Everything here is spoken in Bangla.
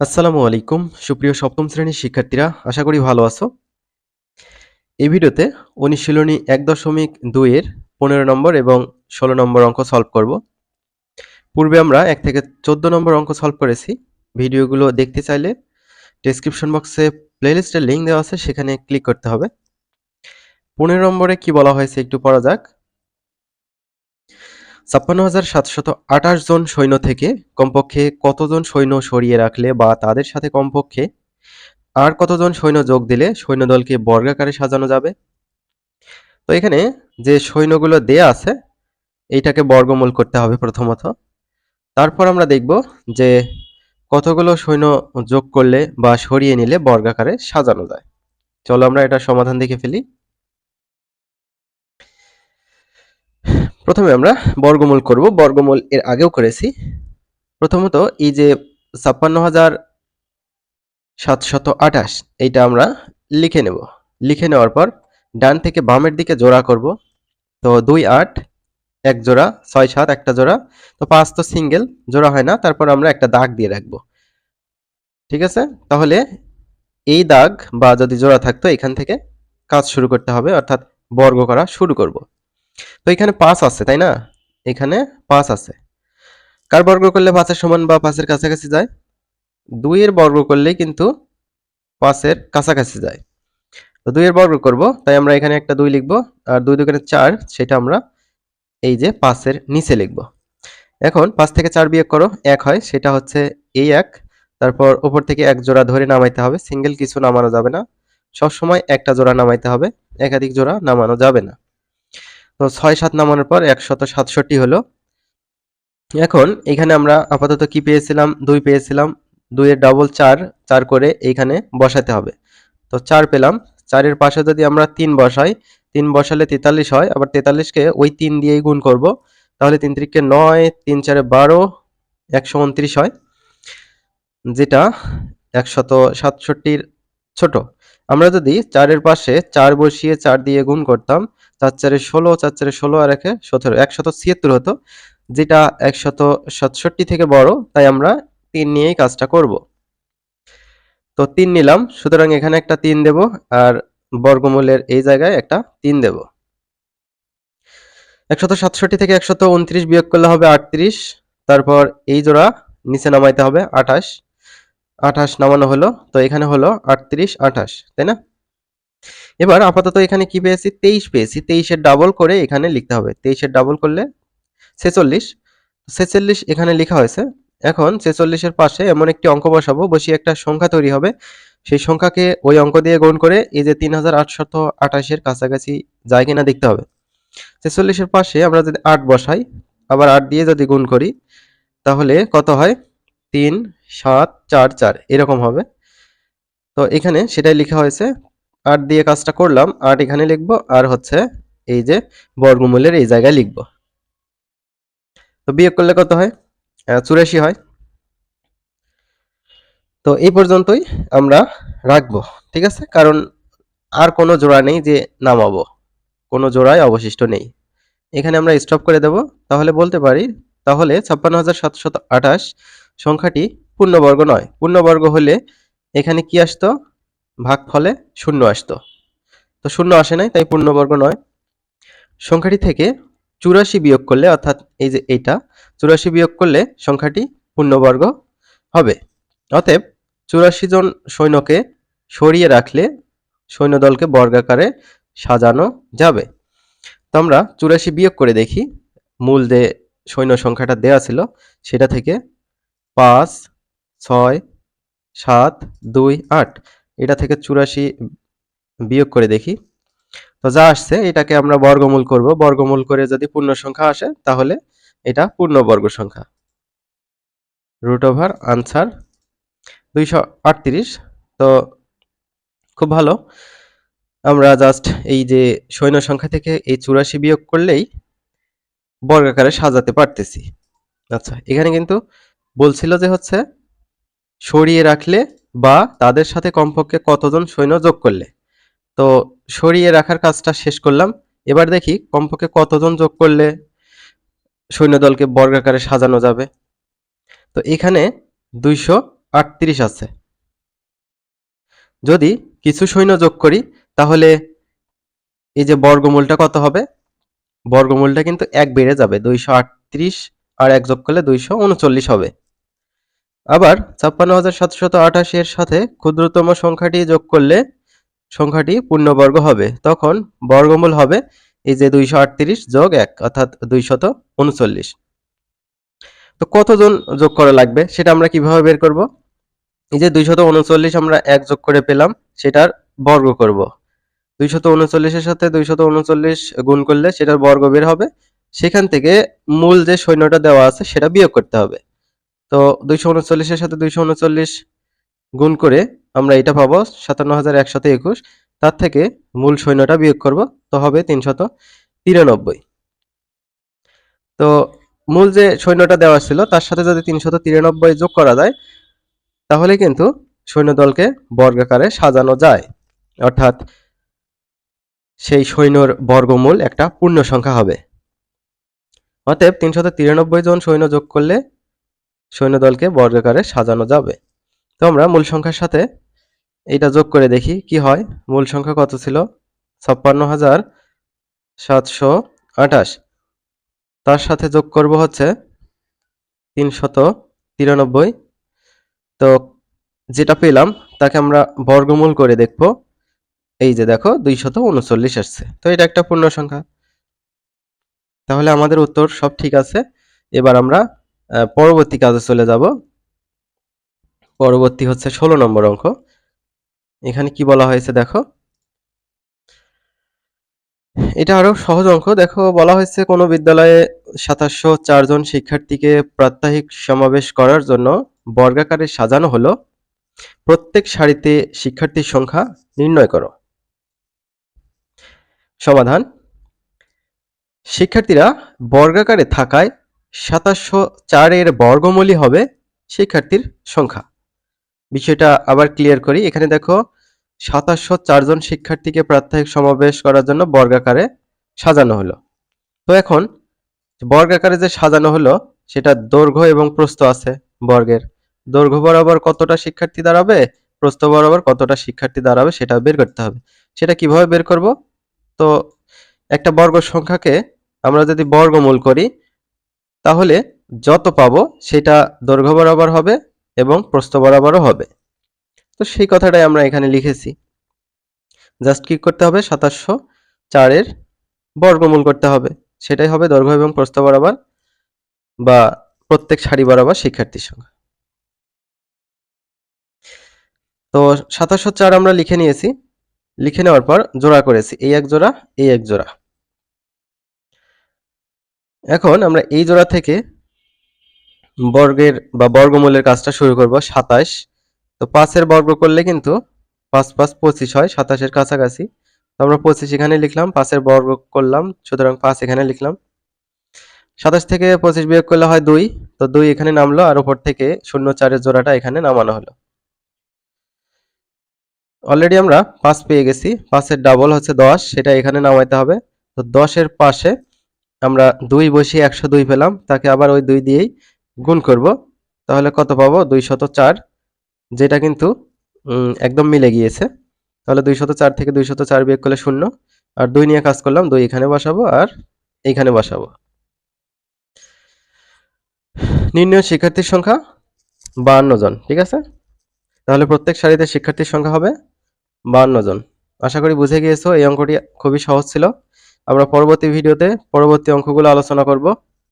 আসসালামু আলাইকুম। সুপ্রিয় সপ্তম শ্রেণির শিক্ষার্থীরা, আশা করি ভালো আছো। এই ভিডিওতে অনুশীলনী এক দশমিক দুইয়ের পনেরো নম্বর এবং ষোলো নম্বর অঙ্ক সলভ করব। পূর্বে আমরা এক থেকে চোদ্দ নম্বর অঙ্ক সলভ করেছি। ভিডিওগুলো দেখতে চাইলে ডেসক্রিপশন বক্সে প্লেলিস্টের লিঙ্ক দেওয়া আছে, সেখানে ক্লিক করতে হবে। পনেরো নম্বরে কি বলা হয়েছে একটু পড়া যাক। ছাপ্পান্ন হাজার সাতশত আঠাশ জন সৈন্য থেকে কমপক্ষে কতজন সৈন্য সরিয়ে রাখলে বা তাদের সাথে কমপক্ষে আর কতজন সৈন্য যোগ দিলে সৈন্যদলকে বর্গাকারে সাজানো যাবে? তো এখানে যে সৈন্যগুলো দেয়া আছে, এইটাকে বর্গমূল করতে হবে প্রথমত। তারপর আমরা দেখব যে কতগুলো সৈন্য যোগ করলে বা সরিয়ে নিলে বর্গাকারে সাজানো যায়। চলো আমরা এটা সমাধান দেখে ফেলি। প্রথমে আমরা বর্গমূল করব। বর্গমূল এর আগেও করেছি। প্রথমত এই যে ছাপ্পান্ন হাজার সাতশত আঠাশ, এইটা আমরা লিখে নেব। লিখে নেওয়ার পর ডান থেকে বামের দিকে জোড়া করব। তো দুই আট, এক জোড়া, ছয় সাত, একটা জোড়া। তো পাঁচ তো সিঙ্গেল, জোড়া হয় না। তারপর আমরা একটা দাগ দিয়ে রাখব। ঠিক আছে? তাহলে এই দাগ বা যদি জোড়া থাকতো, এখান থেকে কাজ শুরু করতে হবে। অর্থাৎ বর্গ করা শুরু করব। তো এখানে পাঁচ আছে, তাই না? এখানে পাঁচ আছে। কার বর্গ করলে পাঁচের সমান বা পাঁচের কাছাকাছি যায়? দুইয়ের বর্গ করলেই কিন্তু পাঁচের কাছাকাছি যায়। তো দুইয়ের বর্গ করব, তাই আমরা এখানে একটা দুই লিখব, আর দুই দুখানে চার, সেটা আমরা এই যে পাঁচের নিচে লিখব। এখন পাঁচ থেকে চার বিয়োগ করো, এক হয়, সেটা হচ্ছে এই এক। তারপর ওপর থেকে এক জোড়া ধরে নামাইতে হবে, সিঙ্গেল কিছু নামানো যাবে না। সবসময় একটা জোড়া নামাইতে হবে, একাধিক জোড়া নামানো যাবে না। তো ছয় সাত নামানোর পর একশত সাতষট্টি হলো। এখন এখানে আমরা আপাতত কি পেয়েছিলাম? দুই পেয়েছিলাম। দুইয়ের ডবল চার চার করে এইখানে বসাতে হবে। তো চার পেলাম। চারের পাশে যদি আমরা তিন বসাই, তিন বসালে তেতাল্লিশ হয়। আবার তেতাল্লিশকে ওই তিন দিয়েই গুণ করব। তাহলে তিন তিরিখকে নয়, তিন চারে বারো, একশো উনত্রিশ হয়। যেটা একশত সাতষট্টির ছোট। আমরা যদি চারের পাশে চার বসিয়ে চার দিয়ে গুণ করতাম, চার চারে ষোলো, চার চারে ষোলো আর একে সতেরো, একশত ছিয়াত্তর হতো, যেটা একশত সাতষট্টি থেকে বড়, তাই আমরা তিন নিয়েই কাজটা করব। তো তিন নিলাম, সুতরাং এখানে একটা তিন দেব আর বর্গমূলের এই জায়গায় একটা তিন দেব। একশত সাতষট্টি থেকে একশত উনত্রিশ বিয়োগ করলে হবে আটত্রিশ, তারপর এই জোড়া নিচে নামাইতে হবে আঠাশ। আঠাশ নামানো হলো, তো এখানে হলো আটত্রিশ, আঠাশ, তাই না? এবার আপাতত এখানে কি পেয়েছি? তেইশ পেয়েছি, তেইশের ডাবল করে এখানে লিখতে হবে। তেইশের ডাবল করলে ছেচল্লিশ ছেচল্লিশ এখানে লেখা হয়েছে। এখন ছেচল্লিশের পাশে এমন একটি অঙ্ক বসাবো, বসিয়ে একটা সংখ্যা তৈরি হবে। সেই সংখ্যাকে ওই অঙ্ক দিয়ে গুণ করে এই যে তিন হাজার আটশত আঠাশের কাছাকাছি যায় কিনা দেখতে হবে। ছেচল্লিশের পাশে আমরা যদি আট বসাই, আবার আট দিয়ে যদি গুণ করি, তাহলে কত হয়? তিন সাত, চার চার, এরকম হবে। তো এখানে সেটাই লেখা হয়েছে আট দিয়ে কাজটা করলাম আট এখানে লিখব, আর হচ্ছে এই যে বর্গমূলের এই জায়গায় লিখব। তো বিয়োগ করলে কত হয়? চুরাশি হয়। তো এই পর্যন্তই আমরা রাখব, ঠিক আছে? কারণ আর কোনো জোড়া নেই যে নামাবো, কোনো জোড়ায় অবশিষ্ট নেই। এখানে আমরা স্টপ করে দেব, তাহলে বলতে পারি, তাহলে ছাপ্পান্ন হাজার আঠাশ সংখ্যাটি পূর্ণবর্গ নয়। পূর্ণবর্গ হলে এখানে কি আসতো? ভাগ ফলে শূন্য আসতো। তো শূন্য আসে নাই, তাই পূর্ণবর্গ নয়। সংখ্যাটি থেকে চুরাশি বিয়োগ করলে, অর্থাৎ এই যে এইটা, চুরাশি বিয়োগ করলে সংখ্যাটি পূর্ণবর্গ হবে। অতএব চুরাশি জন সৈন্যকে সরিয়ে রাখলে সৈন্যদলকে বর্গাকারে সাজানো যাবে। তো আমরা চুরাশি বিয়োগ করে দেখি। মূল যে সৈন্য সংখ্যাটা দেয়া ছিল, সেটা থেকে পাঁচ ছয়, সাত, দুই, আট। এটা থেকে চুরাশি বিয়োগ করে দেখি। তো যা আসছে, এটাকে আমরা বর্গমূল করব। বর্গমূল করে যদি পূর্ণ সংখ্যা আসে, তাহলে এটা পূর্ণবর্গ সংখ্যা। রুট ওভার আনসার দুইশো আটত্রিশ। তো খুব ভালো। আমরা জাস্ট এই যে সৈন্য সংখ্যা থেকে এই চুরাশি বিয়োগ করলেই বর্গাকারে সাজাতে পারতেছি। আচ্ছা এখানে কিন্তু বলছিল যে হচ্ছে সরিয়ে রাখলে বা তাদের সাথে কমপক্ষে কতজন সৈন্য যোগ করলে? তো সরিয়ে রাখার কাজটা শেষ করলাম। এবার দেখি কমপক্ষে কতজন যোগ করলে সৈন্যদলকে বর্গাকারে সাজানো যাবে। তো এখানে দুইশো আটত্রিশ আছে। যদি কিছু সৈন্য যোগ করি, তাহলে এই যে বর্গমূলটা কত হবে? বর্গমূলটা কিন্তু এক বেড়ে যাবে। দুইশো আটত্রিশ আর এক যোগ করলে দুইশো উনচল্লিশ হবে। আবার ছাপ্পান্ন হাজার সাতশত আঠাশি এর সাথে ক্ষুদ্রতম সংখ্যাটি যোগ করলে সংখ্যাটি পূর্ণবর্গ হবে। তখন বর্গমূল হবে এই যে দুইশো আটত্রিশ যোগ এক, অর্থাৎ দুইশত উনচল্লিশ। তো কতজন যোগ করা লাগবে সেটা আমরা কীভাবে বের করব? এই যে দুইশত উনচল্লিশ আমরা এক যোগ করে পেলাম, সেটার বর্গ করব। দুইশত উনচল্লিশের সাথে দুইশত উনচল্লিশ গুণ করলে সেটার বর্গ বের হবে। সেখান থেকে মূল যে সৈন্যটা দেওয়া আছে সেটা বিয়োগ করতে হবে। তো দুইশো উনচল্লিশের সাথে দুইশো উনচল্লিশ গুণ করে আমরা এটা পাবো সাতান্ন হাজার একশত একুশ। তার থেকে মূল সৈন্যটা বিয়োগ করব, তো হবে তিনশত তিরানব্বই। তো মূল যে সৈন্যটা দেওয়া ছিল, তার সাথে যদি তিনশত তিরানব্বই যোগ করা যায়, তাহলে কিন্তু সৈন্যদলকে বর্গাকারে সাজানো যায়। অর্থাৎ সেই সৈন্যর বর্গমূল একটা পূর্ণ সংখ্যা হবে। অতএব তিনশত তিরানব্বই জন সৈন্য যোগ করলে সৈন্যদলকে বর্গাকারে সাজানো যাবে। তো আমরা মূল সংখ্যার সাথে এটা যোগ করে দেখি কি হয়। মূল সংখ্যা কত ছিল? ছাপ্পান্ন হাজার সাতশো আঠাশ। তার সাথে যোগ করব হচ্ছে তিনশত তিরানব্বই। তো যেটা পেলাম, তাকে আমরা বর্গমূল করে দেখব। এই যে দেখো, দুইশত উনচল্লিশ আসছে। তো এটা একটা পূর্ণ সংখ্যা। তাহলে আমাদের উত্তর সব ঠিক আছে। এবার আমরা পরবর্তী কাজে চলে যাব। পরবর্তী হচ্ছে ষোলো নম্বর অঙ্ক। এখানে কি বলা হয়েছে দেখো? এটা আরও সহজ অঙ্ক। দেখো, বলা হয়েছে কোনো বিদ্যালয়ে সাতাশশো চারজন শিক্ষার্থীকে প্রাত্যহিক সমাবেশ করার জন্য বর্গাকারে সাজানো হলো। প্রত্যেক সারিতে শিক্ষার্থীর সংখ্যা নির্ণয় করো। সমাধান। শিক্ষার্থীরা বর্গাকারে থাকায় সাতাশশো চারের বর্গমূলই হবে শিক্ষার্থীর সংখ্যা। বিষয়টা আবার ক্লিয়ার করি। এখানে দেখো, সাতাশশো চারজন শিক্ষার্থীকে প্রাত্যহিক সমাবেশ করার জন্য বর্গাকারে সাজানো হলো। তো এখন বর্গাকারে যে সাজানো হলো, সেটা দৈর্ঘ্য এবং প্রস্থ আছে বর্গের। দৈর্ঘ্য বরাবর কতটা শিক্ষার্থী দাঁড়াবে, প্রস্থ বরাবর কতটা শিক্ষার্থী দাঁড়াবে সেটা বের করতে হবে। সেটা কীভাবে বের করব? তো একটা বর্গ সংখ্যাকে আমরা যদি বর্গমূল করি তাহলে যত পাবো সেটা দৈর্ঘ্য বরাবর হবে এবং প্রস্থ বরাবরও হবে। তো সেই কথাটাই আমরা এখানে লিখেছি। জাস্ট কি করতে হবে, সাতাশশো চারের বর্গমূল করতে হবে। সেটাই হবে দৈর্ঘ্য এবং প্রস্থ বরাবর বা প্রত্যেক সারি বরাবর শিক্ষার্থীর সংখ্যা। তো সাতাশশো চার আমরা লিখে নিয়েছি। লিখে নেওয়ার পর জোড়া করেছি। এই এক জোড়া, এই এক জোড়া। এখন আমরা এই জোড়া থেকে বর্গের বা বর্গমূলের কাজটা শুরু করব, সাতাশ। তো পাঁচের বর্গ করলে কিন্তু পাঁচ পাঁচ পঁচিশ হয়, সাতাশের কাছাকাছি। তো আমরা পঁচিশ এখানে লিখলাম, পাঁচের বর্গ করলাম, সুতরাং পাঁচ এখানে লিখলাম। সাতাশ থেকে পঁচিশ বিয়োগ করলে হয় দুই, তো দুই এখানে নামলো আর ওপর থেকে শূন্য চারের জোড়াটা এখানে নামানো হলো। অলরেডি আমরা পাঁচ পেয়ে গেছি, পাঁচের ডাবল হচ্ছে দশ, সেটা এখানে নামাইতে হবে। তো দশের পাশে আমরা দুই বসিয়ে একশো দুই পেলাম, তাকে আবার ওই দুই দিয়েই গুণ করব। তাহলে কত পাবো? দুই শত চার, যেটা কিন্তু একদম মিলে গিয়েছে। তাহলে দুই শত চার থেকে দুই শত চার বিয়োগ করলে শূন্য। আর দুই নিয়ে কাজ করলাম, দুই এখানে বসাবো আর এইখানে বসাবো। নির্ণয় শিক্ষার্থীর সংখ্যা বাহান্ন জন, ঠিক আছে? তাহলে প্রত্যেক সারিতে শিক্ষার্থীর সংখ্যা হবে বাহান্ন জন। আশা করি বুঝে গিয়েছো, এই অঙ্কটি খুবই সহজ ছিল। আমরা পরবর্তী ভিডিওতে পরবর্তী অঙ্কগুলো আলোচনা করব।